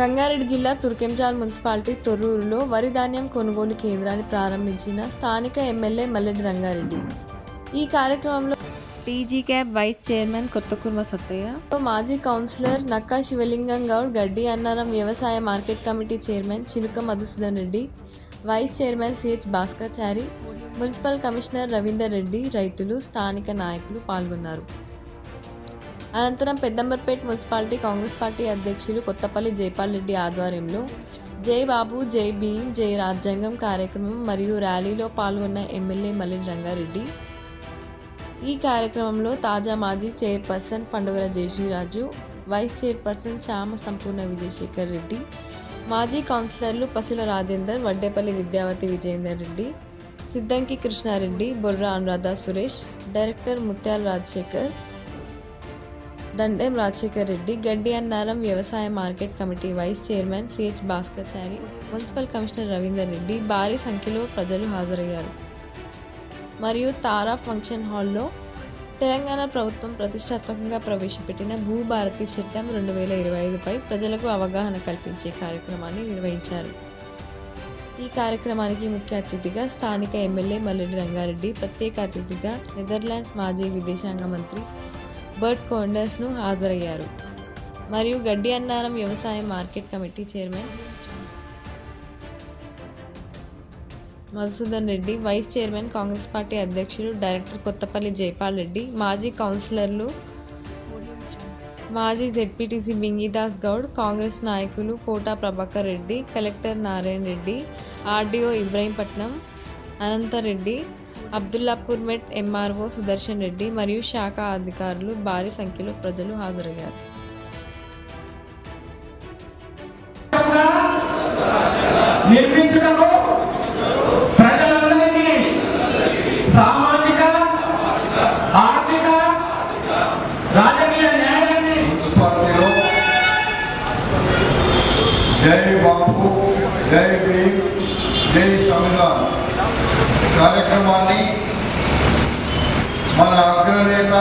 రంగారెడ్డి జిల్లా తుర్కెంజాల్ మున్సిపాలిటీ తొర్రూరులో వరి ధాన్యం కొనుగోలు కేంద్రాన్ని ప్రారంభించిన స్థానిక ఎమ్మెల్యే మల్లెడ్డి రంగారెడ్డి. ఈ కార్యక్రమంలో TG CAB vice chairman Kothakurma Sattaiah మాజీ కౌన్సిలర్ నక్కా శివలింగం గౌడ్ గడ్డి అన్నారం వ్యవసాయ market committee chairman Chiluka Madhusudan Reddy vice chairman CH Bhaskarchari municipal commissioner Ravinder Reddy రైతులు స్థానిక నాయకులు పాల్గొన్నారు. అనంతరం పెద్దంబర్పేట్ మున్సిపాలిటీ కాంగ్రెస్ పార్టీ అధ్యక్షులు కొత్తపల్లి జైపాల్ రెడ్డి ఆధ్వర్యంలో జై బాబు జై భీమ్ జై రాజ్యాంగం కార్యక్రమం మరియు ర్యాలీలో పాల్గొన్న ఎమ్మెల్యే మల్లి రంగారెడ్డి. ఈ కార్యక్రమంలో తాజా మాజీ చైర్పర్సన్ పండుగల జయశ్రీరాజు వైస్ చైర్పర్సన్ చామ సంపూర్ణ విజయశేఖర్ రెడ్డి మాజీ కౌన్సిలర్లు పసిల రాజేందర్ వడ్డేపల్లి విద్యావతి విజయేందర్ రెడ్డి సిద్దంకి కృష్ణారెడ్డి బొర్రా అనురాధ సురేష్ డైరెక్టర్ ముత్యాల రాజశేఖర్ దండెం రాజశేఖర్ రెడ్డి గడ్డి అన్నారం వ్యవసాయ market committee vice chairman CH Bhaskarchari municipal commissioner Ravinder Reddy భారీ సంఖ్యలో ప్రజలు హాజరయ్యారు. మరియు తారా ఫంక్షన్ హాల్లో తెలంగాణ ప్రభుత్వం ప్రతిష్టాత్మకంగా ప్రవేశపెట్టిన భూభారతి చట్టం రెండు వేల ఇరవై ఐదుపై ప్రజలకు అవగాహన కల్పించే కార్యక్రమాన్ని నిర్వహించారు. ఈ కార్యక్రమానికి ముఖ్య అతిథిగా స్థానిక ఎమ్మెల్యే మల్లెడ్డి రంగారెడ్డి ప్రత్యేక అతిథిగా నెదర్లాండ్స్ మాజీ విదేశాంగ మంత్రి బర్ట్ కోండర్స్ను హాజరయ్యారు. మరియు గడ్డి అన్నారం వ్యవసాయ market committee chairman Madhusudan Reddy vice chairman Congress party అధ్యక్షులు డైరెక్టర్ కొత్తపల్లి జైపాల్ రెడ్డి మాజీ కౌన్సిలర్లు మాజీ జెడ్పీటీసీ బింగిదాస్ గౌడ్ కాంగ్రెస్ నాయకులు Kota Prabhakar Reddy collector Narayana Reddy RDO Ibrahimpatnam Anantareddy Abdullapur Met MRO Sudarshan Reddy మరియు శాఖ అధికారులు భారీ సంఖ్యలో ప్రజలు హాజరయ్యారు. ప్రజలందరికీ సామాజిక ఆర్థిక రాజకీయ న్యాయాన్ని జై బాపు జై భీమ్ జై సంవిధాన్. కార్యక్రమాన్ని మన అగ్రనేత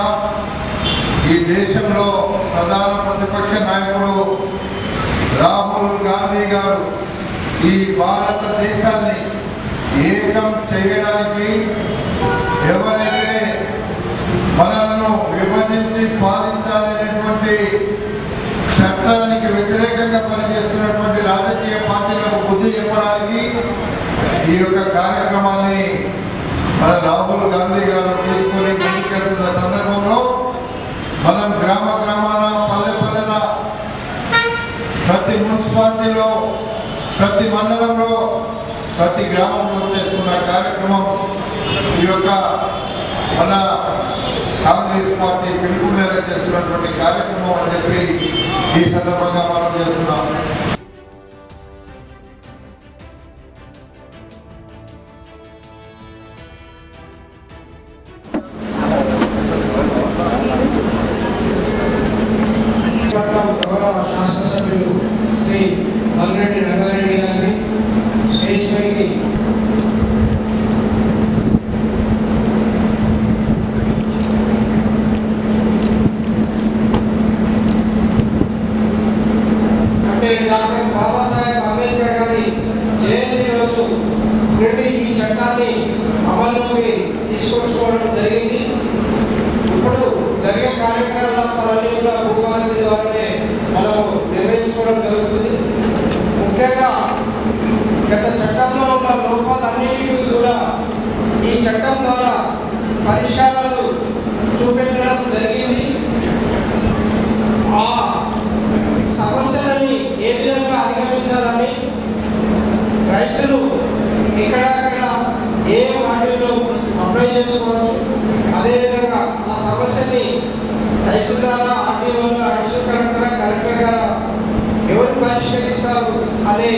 ఈ దేశంలో ప్రధాన ప్రతిపక్ష నాయకుడు రాహుల్ గాంధీ గారు ఈ భారతదేశాన్ని ఏకం చేయడానికి ఎవరైతే మనల్ని విభజించి పాలించాలనేటువంటి చట్టానికి వ్యతిరేకంగా పనిచేస్తున్నటువంటి రాజకీయ పార్టీలకు బుద్ధి చెప్పడానికి ఈ యొక్క కార్యక్రమాన్ని మన రాహుల్ గాంధీ గారు తీసుకొని ముందుకెళ్తున్న సందర్భంలో మనం గ్రామ గ్రామాన పల్లె పల్లెన ప్రతి మున్సిపాలిటీలో ప్రతి మండలంలో ప్రతి గ్రామంలో చేసుకున్న కార్యక్రమం ఈ యొక్క మన కాంగ్రెస్ పార్టీ పిలుపు మేరకు చేస్తున్నటువంటి కార్యక్రమం అని చెప్పి ఈ సందర్భంగా మనం చేస్తున్నాం. కార్యక్రమాలన్నీ కూడా భూభారతి ద్వారానే మనం నిర్వహించుకోవడం జరుగుతుంది. ముఖ్యంగా గత చట్టంలో ఉన్న లోపాలన్నిటికీ కూడా ఈ చట్టం ద్వారా పరిష్కారాలు చూపెట్టడం జరిగింది. ఆ సమస్యలని ఏ విధంగా అధిగమించాలని రైతులు ఎక్కడక్కడ ఏ వాటిలో అప్లై చేసుకోవచ్చు అదేవిధంగా ఆ సమస్యని tahsildar RTO additional collector collector ఎవరు పరిష్కరిస్తారు అనే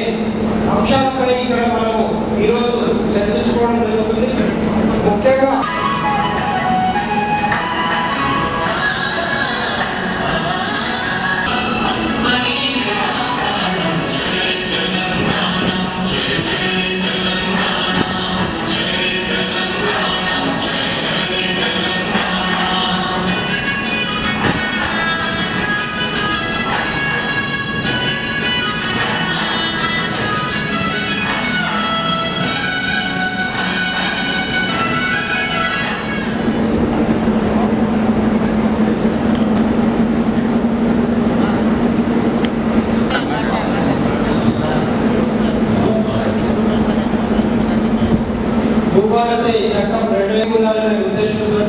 భూభారతి చట్టం రెండు వేల ఉండాలనే ఉద్దేశంతో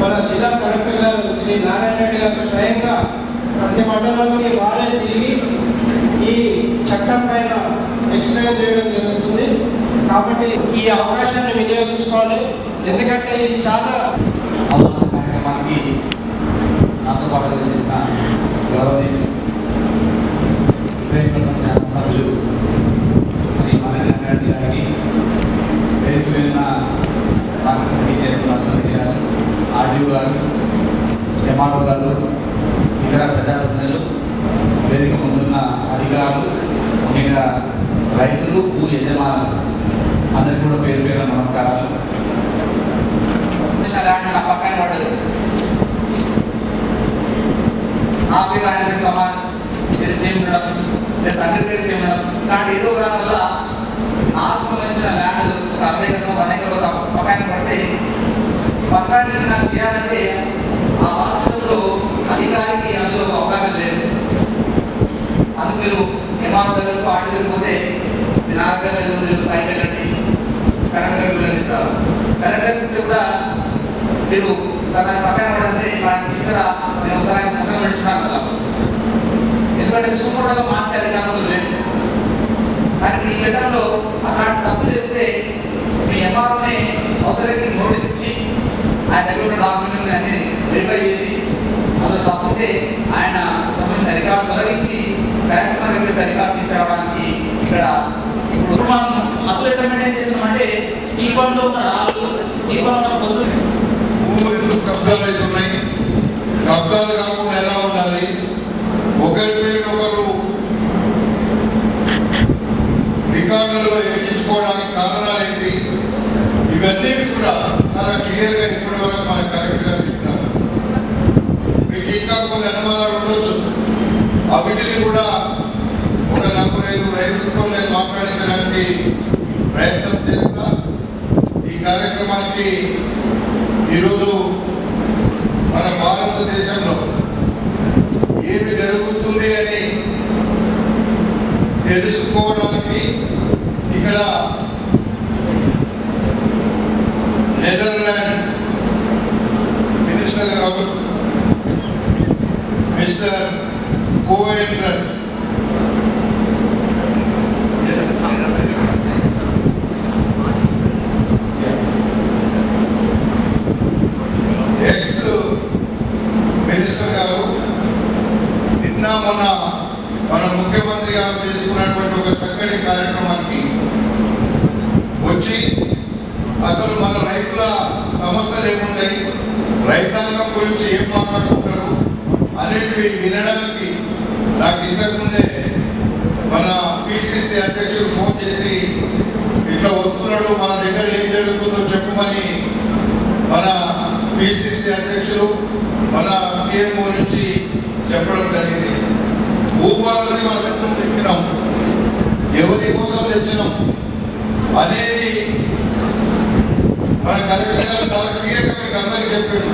మన జిల్లా కలెక్టర్ శ్రీ నారాయణ రెడ్డి గారు స్వయంగా ప్రతి మండలంలోకి వారే తిరిగి ఈ చట్టం పైన ఎక్స్ప్లెయిన్ చేయడం జరుగుతుంది. కాబట్టి ఈ అవకాశాన్ని వినియోగించుకోవాలి. ఎందుకంటే ఇది చాలా అవగాహన కార్యక్రమానికి నాతో పాటు చేసిన శాసనసభ్యులు శ్రీ మల్లె రంగారెడ్డి గారికి వేదిక నాకు ఉన్న గారు ఆర్డీఓ గారు ఎంఆర్ఓ గారు ఇతర ప్రజాప్రతినిధులు వేదిక ముందున్న అధికారులు ముఖ్యంగా రైతులు భూ యజమానులు అందరికీ కూడా పేరు పేరు నమస్కారాలు. ల్యాండ్ నా పక్కన పడదు. నా పేరు ఆయన పేరు సమాజ్ ఇది సేమ్ ఉండడం లేదా తండ్రి పేరు సేమ్ ఉండడం కాబట్టి ఏదో ఒక వల్ల నాకు సంబంధించిన ల్యాండ్ ఒక అర్ధ ఎకరం వన్ ఎకరం ఒక పక్కన పడితే పక్కన నుంచి నాకు చేయాలంటే ఆ బాధ్యతలో అధికారికి అందులో ఒక అవకాశం లేదు అందుకు మీరు ఎంఆర్ఓ దగ్గరకు ఆడి దగ్గర పోతే నా దగ్గర లేదు, పైకి వెళ్ళండి కరెంట్ దగ్గర వెళ్ళండి చెప్తారు కరెంట్ కూడా మీరు సార్ నాకు పక్కన పడండి వాడిని తీసుకురా నేను ఒకసారి ఆయన సంఘం నడుచుకున్నాను కదా. ఎందుకంటే సూపర్గా మార్చే అధికారంలో లేదు. కానీ ఈ చట్టంలో అట్లాంటి తప్పు జరిగితే మీ ఎంఆర్ఓనే అవతల నోటీస్ ఇచ్చి ఆయన దగ్గర ఉన్న డాక్యుమెంట్ని అన్ని వెరిఫై చేసి అందులో తప్పు ఉంటే ఆయన సంబంధించిన రికార్డు తొలగించి కరెక్ట్ ఉన్న వ్యక్తి రికార్డు తీసుకురావడానికి ఇక్కడ ఇప్పుడు మనం హద్దులు రికమెండ్ ఏం చేస్తున్నామంటే ఈ పనిలో ఉన్న రాళ్ళు భూములు ఎందుకు కబ్జాలు అవుతున్నాయి కబ్జాలు కాకుండా ఎలా ఉండాలి? ఒకరి పేరు ఒకరు రికార్డులలో ఎక్కించుకోవడానికి కారణాలు ఏంటి? ఇవన్నీ కూడా చాలా క్లియర్గా ఇప్పటి వరకు మన కరెక్ట్గా చెప్పినారు. మీకు ఇంకా కొన్ని అనుమానాలు ఉండొచ్చు. అవిటిని కూడా ఒక నలుగురు ఐదు రైతులతో నేను మాట్లాడించడానికి కార్యక్రమానికి ఈరోజు మన భారతదేశంలో ఏమి జరుగుతుంది అని తెలుసుకోవడం ఇక్కడ నెదర్లాండ్ మినిస్టర్ గారు మిస్టర్ కోఎండ్రస్ ఎక్స్ మినిస్టర్ గారు నిన్న మొన్న మన ముఖ్యమంత్రి గారు తీసుకున్నటువంటి ఒక చక్కటి కార్యక్రమానికి వచ్చి అసలు మన రైతుల సమస్యలు ఏముంటాయి రైతాంగం గురించి ఏం మాట్లాడుకుంటారు అనేటివి వినడానికి నాకు ఇంతకుముందే మన పిసిసి అధ్యక్షుడు ఫోన్ చేసి ఇట్లా వస్తున్నాడు మన దగ్గర ఏం జరుగుతుందో చెప్పమని మన పిసిసి అధ్యక్షులు మన సీఎంఓ నుంచి చెప్పడం జరిగింది. భూపాలని మనం ఎప్పుడు తెచ్చినాం? ఎవరి కోసం తెచ్చినాం? అనేది మన కలెక్టర్ గారు చాలా క్లియర్గా మీకు అందరికీ చెప్పాడు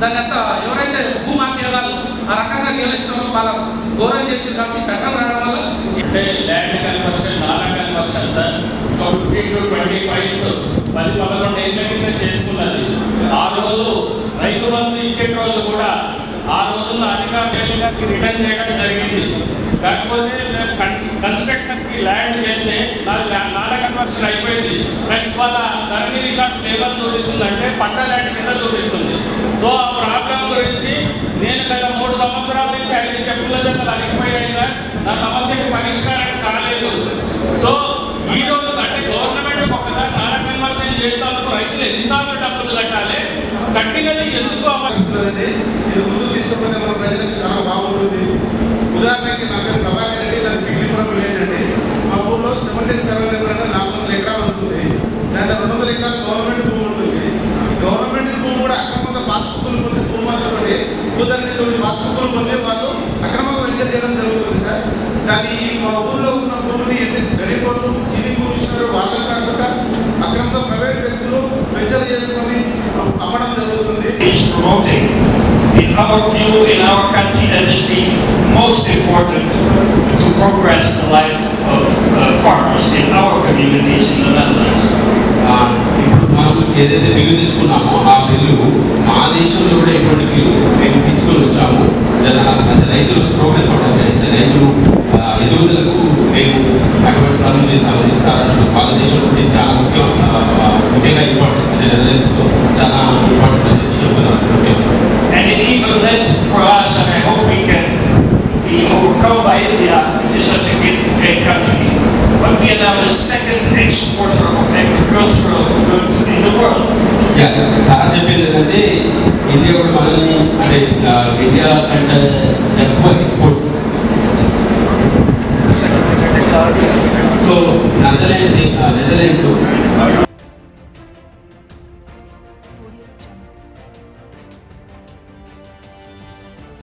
దాని అంతా ఎవరైతే భూమాఫియాలు ఆ రకంగా నియోజించడం వాళ్ళ ఘోరం చేసి కాబట్టి చట్టం రావడం వల్ల అంటే land conversion NALA conversion sir ఒక ఫిఫ్టీన్ టు ట్వంటీ ఫైల్స్ పది పదకొండు ఏళ్ళ కింద చేసుకున్నది. ఆ రోజు రైతు బంధు ఇచ్చే రోజు కూడా ఆ రోజుల్లో అధికారులకి రిటర్న్ చేయడం జరిగింది. కాకపోతే కన్స్ట్రక్షన్కి ల్యాండ్ చేస్తే నాలా కన్వర్షన్ అయిపోయింది. కానీ ఇవాళ ధరణి రికార్డ్స్ లేవల్ చూపిస్తుంది అంటే పట్ట ల్యాండ్ కింద చూపిస్తుంది. సో ఆ ప్రాబ్లం గురించి నేను గత మూడు సంవత్సరాల నుంచి ఐదు చెప్పుల జతలు అరిగిపోయాయి సార్. నా సమస్యకి పరిష్కారం కాలేదు. సో ఈ రోజు అంటే గవర్నమెంట్ ఒక్కసారి నాలా కన్వర్షన్ చేస్తాను రైతులు ఎన్నిసార్లు డబ్బులు కట్టాలి? కట్టినది ఎందుకు అమలు ఇది ముందు తీసుకుపోతే మన ప్రజలకు చాలా బాగుంటుంది. ఉదాహరణకి నా పేరు Prabhakar promoting in our view, in our country, that is the most important to progress the life of uh, farmers in our communities in the Netherlands. ఆ, ఇప్పుడు మనం ఏదైతే బిల్లు తెచ్చుకున్నామో ఆ బిల్లు మా దేశంలో కూడా ఎటువంటి బిల్లు మేము తీసుకొని వచ్చాము జన అంటే రైతులు ప్రోగ్రెస్ అవడానికి అంటే రైతులు సార్ చెప్పేది ఏంటంటే ఇండియా కూడా మనల్ని అంటే ఇండియా కంటే ఎక్కువ ఎక్స్పోర్ట్